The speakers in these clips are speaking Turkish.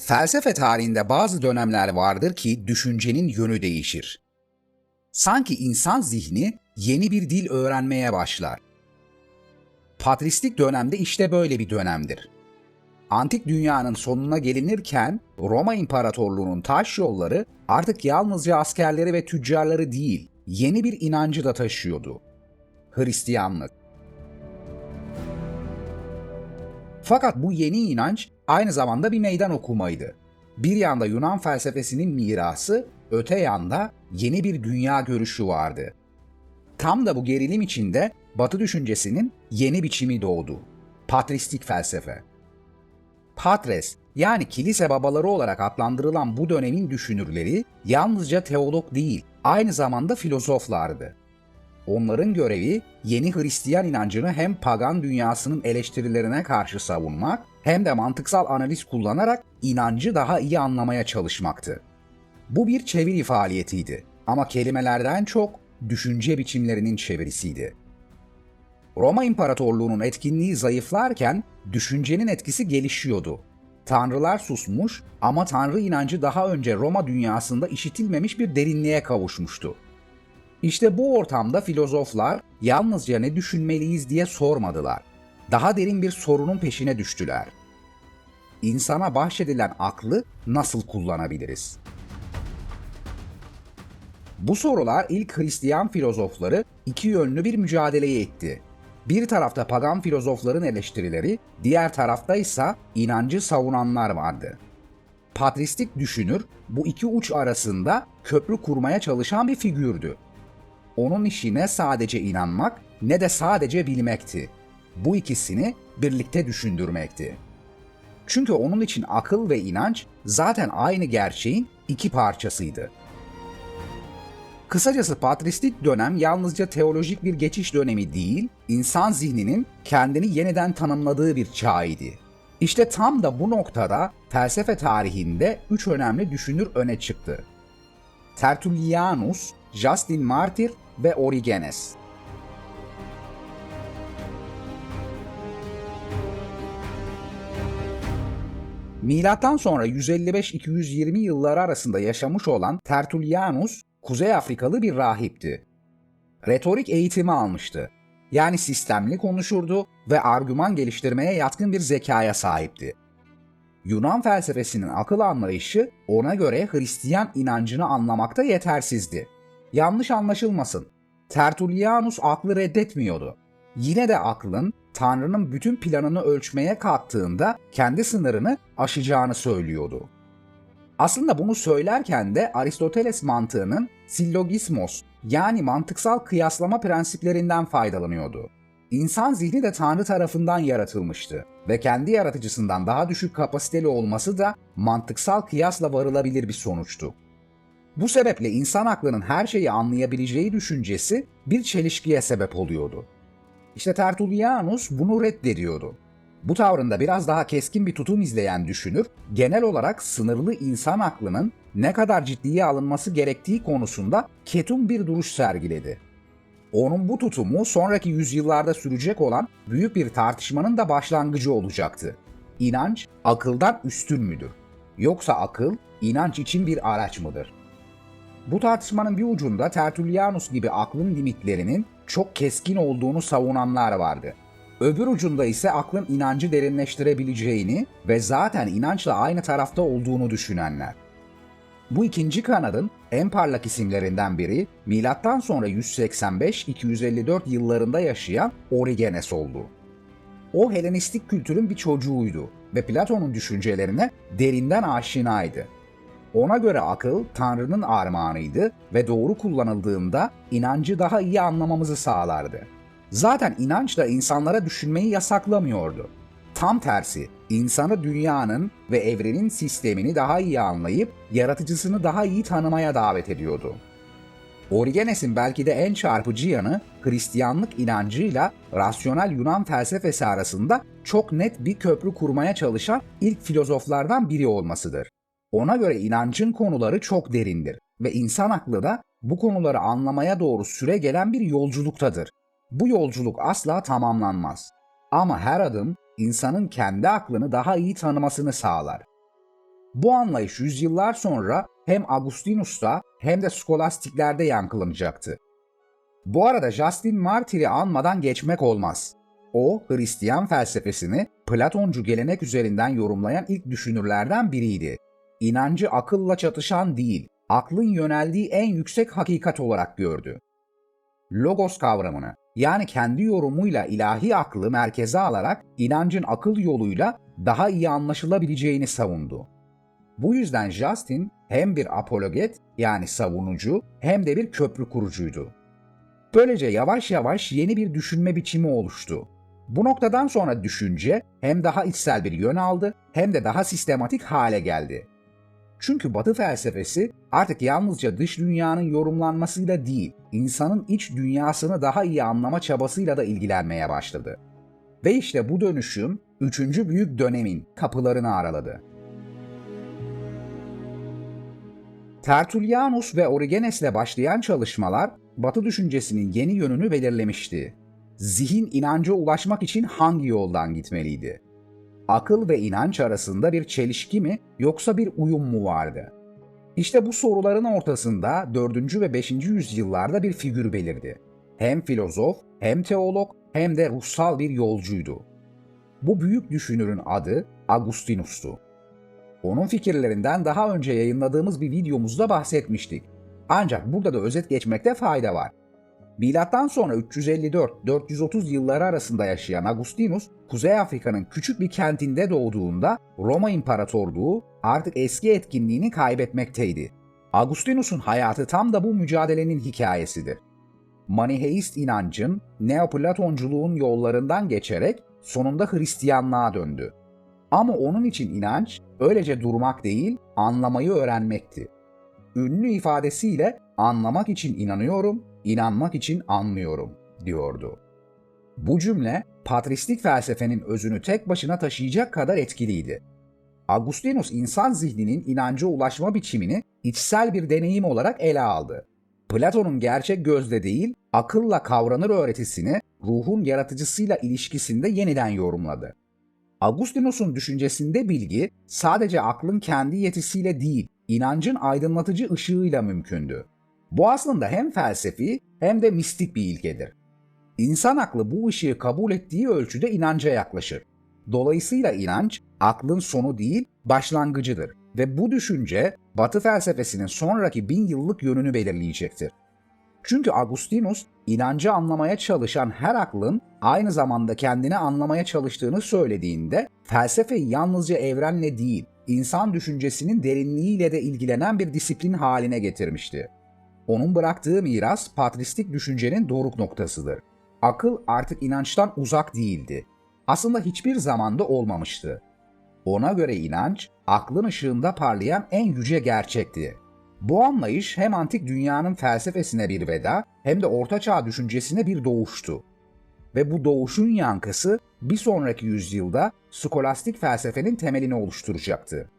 Felsefe tarihinde bazı dönemler vardır ki düşüncenin yönü değişir. Sanki insan zihni yeni bir dil öğrenmeye başlar. Patristik dönemde işte böyle bir dönemdir. Antik dünyanın sonuna gelinirken Roma İmparatorluğu'nun taş yolları artık yalnızca askerleri ve tüccarları değil, yeni bir inancı da taşıyordu. Hristiyanlık. Fakat bu yeni inanç aynı zamanda bir meydan okumaydı. Bir yanda Yunan felsefesinin mirası, öte yanda yeni bir dünya görüşü vardı. Tam da bu gerilim içinde Batı düşüncesinin yeni biçimi doğdu. Patristik felsefe. Patres yani kilise babaları olarak adlandırılan bu dönemin düşünürleri yalnızca teolog değil, aynı zamanda filozoflardı. Onların görevi yeni Hristiyan inancını hem pagan dünyasının eleştirilerine karşı savunmak hem de mantıksal analiz kullanarak inancı daha iyi anlamaya çalışmaktı. Bu bir çeviri faaliyetiydi ama kelimelerden çok düşünce biçimlerinin çevirisiydi. Roma İmparatorluğu'nun etkinliği zayıflarken düşüncenin etkisi gelişiyordu. Tanrılar susmuş ama tanrı inancı daha önce Roma dünyasında işitilmemiş bir derinliğe kavuşmuştu. İşte bu ortamda filozoflar yalnızca ne düşünmeliyiz diye sormadılar. Daha derin bir sorunun peşine düştüler. İnsana bahşedilen aklı nasıl kullanabiliriz? Bu sorular ilk Hristiyan filozofları iki yönlü bir mücadeleye itti. Bir tarafta pagan filozofların eleştirileri, diğer tarafta ise inancı savunanlar vardı. Patristik düşünür bu iki uç arasında köprü kurmaya çalışan bir figürdü. Onun işi ne sadece inanmak ne de sadece bilmekti. Bu ikisini birlikte düşündürmekti. Çünkü onun için akıl ve inanç zaten aynı gerçeğin iki parçasıydı. Kısacası patristik dönem yalnızca teolojik bir geçiş dönemi değil, insan zihninin kendini yeniden tanımladığı bir çağıydı. İşte tam da bu noktada felsefe tarihinde üç önemli düşünür öne çıktı. Tertullianus, Justin Martyr ve Origenes. Milattan sonra 155-220 yılları arasında yaşamış olan Tertullianus, Kuzey Afrikalı bir rahipti. Retorik eğitimi almıştı. Yani sistemli konuşurdu ve argüman geliştirmeye yatkın bir zekaya sahipti. Yunan felsefesinin akıl anlayışı ona göre Hristiyan inancını anlamakta yetersizdi. Yanlış anlaşılmasın. Tertullianus aklı reddetmiyordu. Yine de aklın Tanrı'nın bütün planını ölçmeye kalktığında kendi sınırını aşacağını söylüyordu. Aslında bunu söylerken de Aristoteles mantığının sillogismos yani mantıksal kıyaslama prensiplerinden faydalanıyordu. İnsan zihni de Tanrı tarafından yaratılmıştı ve kendi yaratıcısından daha düşük kapasiteli olması da mantıksal kıyasla varılabilir bir sonuçtu. Bu sebeple insan aklının her şeyi anlayabileceği düşüncesi bir çelişkiye sebep oluyordu. İşte Tertullianus bunu reddediyordu. Bu tavrında biraz daha keskin bir tutum izleyen düşünür, genel olarak sınırlı insan aklının ne kadar ciddiye alınması gerektiği konusunda ketum bir duruş sergiledi. Onun bu tutumu sonraki yüzyıllarda sürecek olan büyük bir tartışmanın da başlangıcı olacaktı. İnanç akıldan üstün müdür? Yoksa akıl inanç için bir araç mıdır? Bu tartışmanın bir ucunda Tertullianus gibi aklın limitlerinin çok keskin olduğunu savunanlar vardı. Öbür ucunda ise aklın inancı derinleştirebileceğini ve zaten inançla aynı tarafta olduğunu düşünenler. Bu ikinci kanadın en parlak isimlerinden biri milattan sonra 185-254 yıllarında yaşayan Origenes oldu. O Helenistik kültürün bir çocuğuydu ve Platon'un düşüncelerine derinden aşinaydı. Ona göre akıl Tanrı'nın armağanıydı ve doğru kullanıldığında inancı daha iyi anlamamızı sağlardı. Zaten inanç da insanlara düşünmeyi yasaklamıyordu. Tam tersi, insanı dünyanın ve evrenin sistemini daha iyi anlayıp yaratıcısını daha iyi tanımaya davet ediyordu. Origenes'in belki de en çarpıcı yanı Hristiyanlık inancıyla rasyonel Yunan felsefesi arasında çok net bir köprü kurmaya çalışan ilk filozoflardan biri olmasıdır. Ona göre inancın konuları çok derindir ve insan aklı da bu konuları anlamaya doğru süre gelen bir yolculuktadır. Bu yolculuk asla tamamlanmaz. Ama her adım insanın kendi aklını daha iyi tanımasını sağlar. Bu anlayış yüzyıllar sonra hem Agustinus'ta hem de skolastiklerde yankılanacaktı. Bu arada Justin Martyr'i anmadan geçmek olmaz. O, Hristiyan felsefesini Platoncu gelenek üzerinden yorumlayan ilk düşünürlerden biriydi. İnancı akılla çatışan değil, aklın yöneldiği en yüksek hakikat olarak gördü. Logos kavramını, yani kendi yorumuyla ilahi aklı merkeze alarak inancın akıl yoluyla daha iyi anlaşılabileceğini savundu. Bu yüzden Justin hem bir apologet yani savunucu hem de bir köprü kurucuydu. Böylece yavaş yavaş yeni bir düşünme biçimi oluştu. Bu noktadan sonra düşünce hem daha içsel bir yön aldı hem de daha sistematik hale geldi. Çünkü Batı felsefesi artık yalnızca dış dünyanın yorumlanmasıyla değil, insanın iç dünyasını daha iyi anlama çabasıyla da ilgilenmeye başladı. Ve işte bu dönüşüm üçüncü büyük dönemin kapılarını araladı. Tertullianus ve Origenes'le başlayan çalışmalar Batı düşüncesinin yeni yönünü belirlemişti. Zihin inanca ulaşmak için hangi yoldan gitmeliydi? Akıl ve inanç arasında bir çelişki mi yoksa bir uyum mu vardı? İşte bu soruların ortasında 4. ve 5. yüzyıllarda bir figür belirdi. Hem filozof, hem teolog, hem de ruhsal bir yolcuydu. Bu büyük düşünürün adı Agustinus'tu. Onun fikirlerinden daha önce yayınladığımız bir videomuzda bahsetmiştik. Ancak burada da özet geçmekte fayda var. Milattan sonra 354-430 yılları arasında yaşayan Agustinus, Kuzey Afrika'nın küçük bir kentinde doğduğunda Roma İmparatorluğu artık eski etkinliğini kaybetmekteydi. Agustinus'un hayatı tam da bu mücadelenin hikayesidir. Maniheist inancın, Neoplatonculuğun yollarından geçerek sonunda Hristiyanlığa döndü. Ama onun için inanç öylece durmak değil, anlamayı öğrenmekti. Ünlü ifadesiyle anlamak için inanıyorum, inanmak için anlıyorum diyordu. Bu cümle patristik felsefenin özünü tek başına taşıyacak kadar etkiliydi. Agustinus insan zihninin inanca ulaşma biçimini içsel bir deneyim olarak ele aldı. Platon'un gerçek gözle değil, akılla kavranır öğretisini ruhun yaratıcısıyla ilişkisinde yeniden yorumladı. Agustinus'un düşüncesinde bilgi sadece aklın kendi yetisiyle değil, inancın aydınlatıcı ışığıyla mümkündü. Bu aslında hem felsefi hem de mistik bir ilkedir. İnsan aklı bu ışığı kabul ettiği ölçüde inanca yaklaşır. Dolayısıyla inanç aklın sonu değil, başlangıcıdır ve bu düşünce Batı felsefesinin sonraki bin yıllık yönünü belirleyecektir. Çünkü Agustinus inancı anlamaya çalışan her aklın aynı zamanda kendini anlamaya çalıştığını söylediğinde felsefeyi yalnızca evrenle değil, insan düşüncesinin derinliğiyle de ilgilenen bir disiplin haline getirmişti. Onun bıraktığı miras patristik düşüncenin doruk noktasıdır. Akıl artık inançtan uzak değildi. Aslında hiçbir zamanda olmamıştı. Ona göre inanç, aklın ışığında parlayan en yüce gerçekti. Bu anlayış hem antik dünyanın felsefesine bir veda hem de ortaçağ düşüncesine bir doğuştu. Ve bu doğuşun yankısı bir sonraki yüzyılda skolastik felsefenin temelini oluşturacaktı.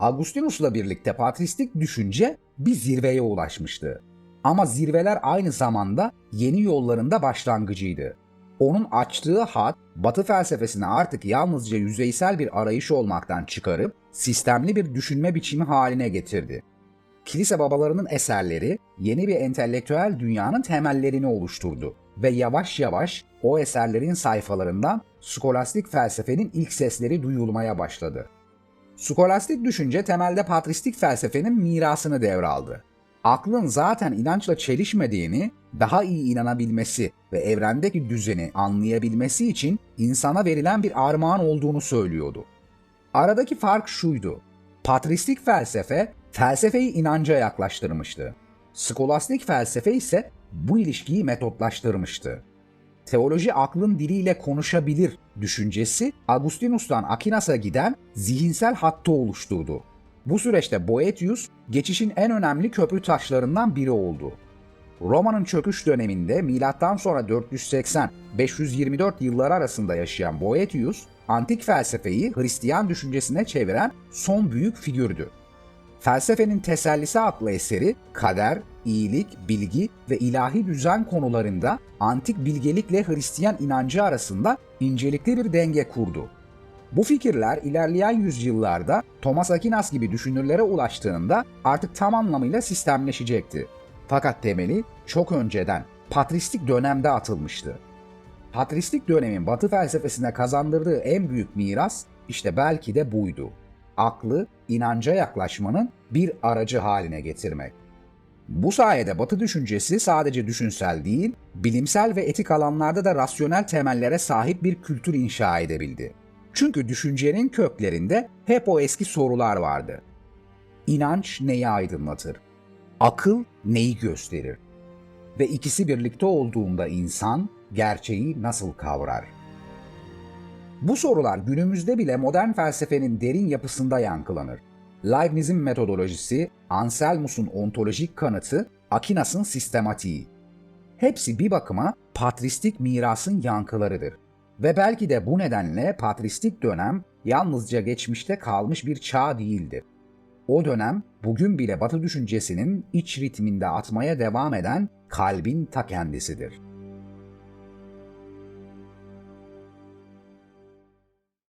Agustinus'la birlikte patristik düşünce bir zirveye ulaşmıştı. Ama zirveler aynı zamanda yeni yollarında başlangıcıydı. Onun açtığı hat, Batı felsefesine artık yalnızca yüzeysel bir arayış olmaktan çıkarıp sistemli bir düşünme biçimi haline getirdi. Kilise babalarının eserleri yeni bir entelektüel dünyanın temellerini oluşturdu ve yavaş yavaş o eserlerin sayfalarından skolastik felsefenin ilk sesleri duyulmaya başladı. Skolastik düşünce temelde patristik felsefenin mirasını devraldı. Aklın zaten inançla çelişmediğini, daha iyi inanabilmesi ve evrendeki düzeni anlayabilmesi için insana verilen bir armağan olduğunu söylüyordu. Aradaki fark şuydu. Patristik felsefe felsefeyi inanca yaklaştırmıştı. Skolastik felsefe ise bu ilişkiyi metotlaştırmıştı. Teoloji aklın diliyle konuşabilir düşüncesi Agustinus'tan Akinas'a giden zihinsel hattı oluşturdu. Bu süreçte Boethius geçişin en önemli köprü taşlarından biri oldu. Roma'nın çöküş döneminde milattan sonra 480-524 yılları arasında yaşayan Boethius, antik felsefeyi Hristiyan düşüncesine çeviren son büyük figürdü. Felsefenin Tesellisi adlı eseri kader, iyilik, bilgi ve ilahi düzen konularında antik bilgelikle Hristiyan inancı arasında incelikli bir denge kurdu. Bu fikirler ilerleyen yüzyıllarda Thomas Aquinas gibi düşünürlere ulaştığında artık tam anlamıyla sistemleşecekti. Fakat temeli çok önceden, patristik dönemde atılmıştı. Patristik dönemin Batı felsefesine kazandırdığı en büyük miras işte belki de buydu. Aklı, inanca yaklaşmanın bir aracı haline getirmek. Bu sayede Batı düşüncesi sadece düşünsel değil, bilimsel ve etik alanlarda da rasyonel temellere sahip bir kültür inşa edebildi. Çünkü düşüncenin köklerinde hep o eski sorular vardı. İnanç neyi aydınlatır? Akıl neyi gösterir? Ve ikisi birlikte olduğunda insan gerçeği nasıl kavrar? Bu sorular günümüzde bile modern felsefenin derin yapısında yankılanır. Leibniz'in metodolojisi, Anselmus'un ontolojik kanıtı, Aquinas'ın sistematiği. Hepsi bir bakıma patristik mirasın yankılarıdır. Ve belki de bu nedenle patristik dönem yalnızca geçmişte kalmış bir çağ değildir. O dönem bugün bile Batı düşüncesinin iç ritminde atmaya devam eden kalbin ta kendisidir.